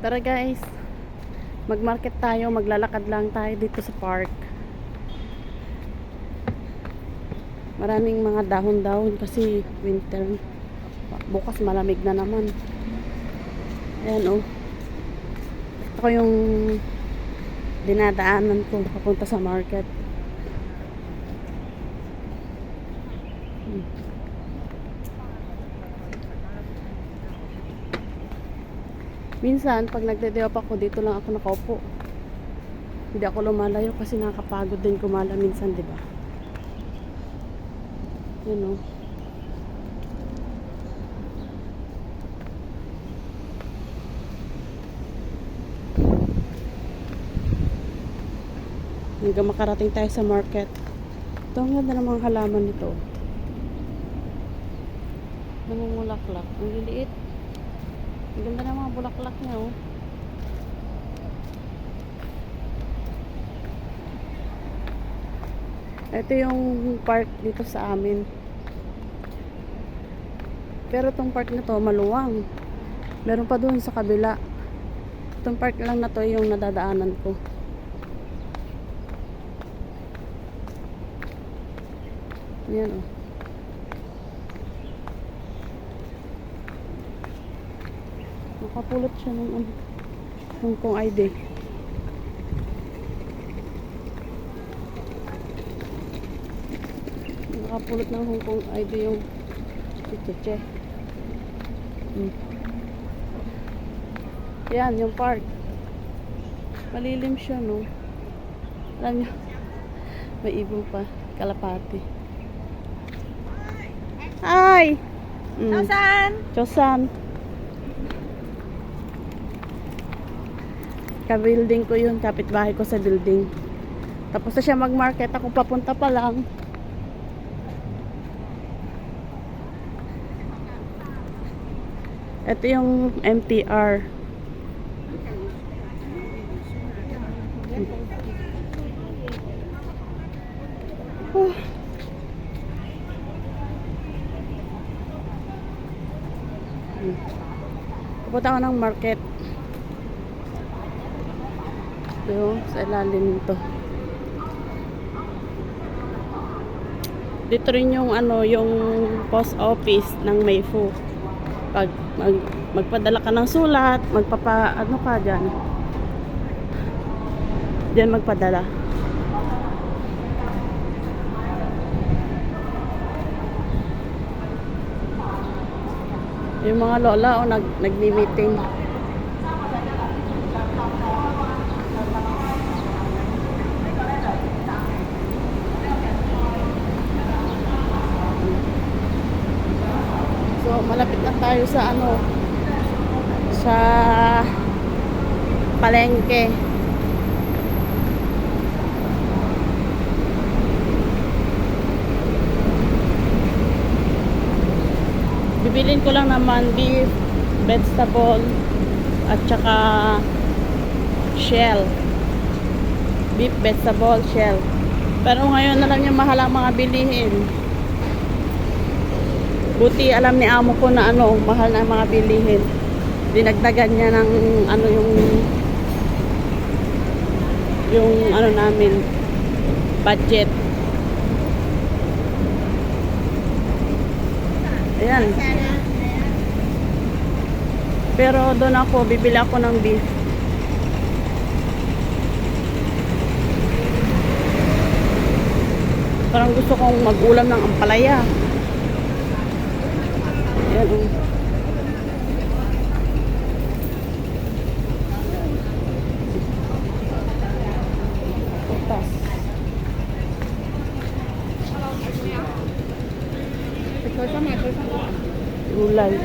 Tara guys, magmarket tayo, maglalakad lang tayo dito sa park. Maraming mga dahon-dahon kasi winter. Bukas malamig na naman. Ayan oh. Ito ko yung dinadaanan ko papunta sa market. Hmm. Minsan, pag nagde-day off ako, dito lang ako nakaupo. Hindi ako lumalayo kasi nakakapagod din kumala minsan, di ba? Yun oh. Hanggang makarating tayo sa market. Ito ang ganda ng mga halaman nito. Namumulaklak. Ang liliit. Ang ganda ng mga bulaklak niya, oh. Ito yung park dito sa amin. Pero tong park na to maluwang. Meron pa doon sa kabila. Itong park lang na to yung nadadaanan ko. Yan oh. Nakapulot siya ng ano, Hong Kong ID. Nakapulot ng Hong Kong ID yung chicheche. Hmm. Yan, yung park. Malilim siya, no? Alam niyo, may ibon pa. Kalapati. Hi! Mm. Saan? Chosan. Ka-building ko yun, kapitbahay ko sa building. Tapos na siya mag-market, ako papunta pa lang. Ito yung MTR. Oh. Pupunta ako ng market. Ito, sa ilalim nito. Dito rin yung ano, yung post office ng Mayfu. Pag mag, magpadala ka ng sulat, magpapa ano ka diyan. Diyan magpadala. Yung mga lola o nag nagmi-meeting. Tayo sa ano sa palengke. Bibilin ko lang naman beef, vegetable, at saka shell. Beef, vegetable, shell. Pero ngayon na lang yung mahal ang mga bilihin. Buti alam ni amo ko na ano, mahal na mga bilihin. Dinagdagan niya ng ano yung yung ano namin budget. Ayan. Pero doon ako, bibili ako ng beef. Parang gusto kong mag-ulam ng ampalaya. Putas. Gulay.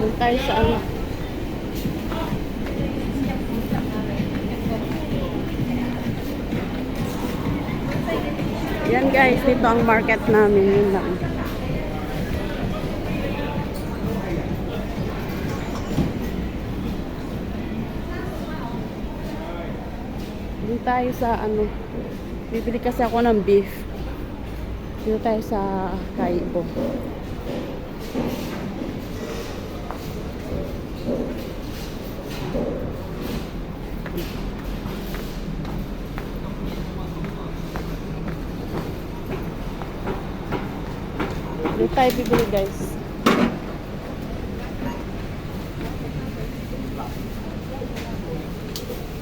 Doon tayo sa ano. Yan guys, dito ang market namin. Yun lang. Doon tayo sa ano. Bibili kasi ako ng beef. Dito tayo sa Kaibo. Dito tayo bibili guys.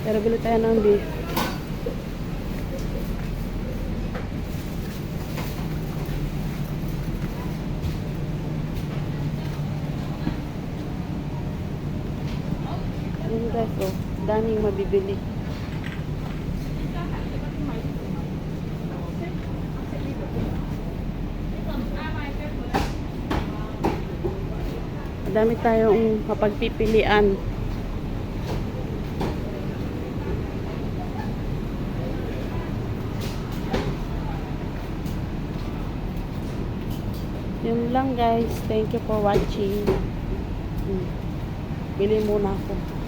Pero bili tayo ng beef. Ayun guys, oh. Daming mabibili. Madami tayong kapagpipilian. Yun lang guys. Thank you for watching. Hmm. Bili muna ako.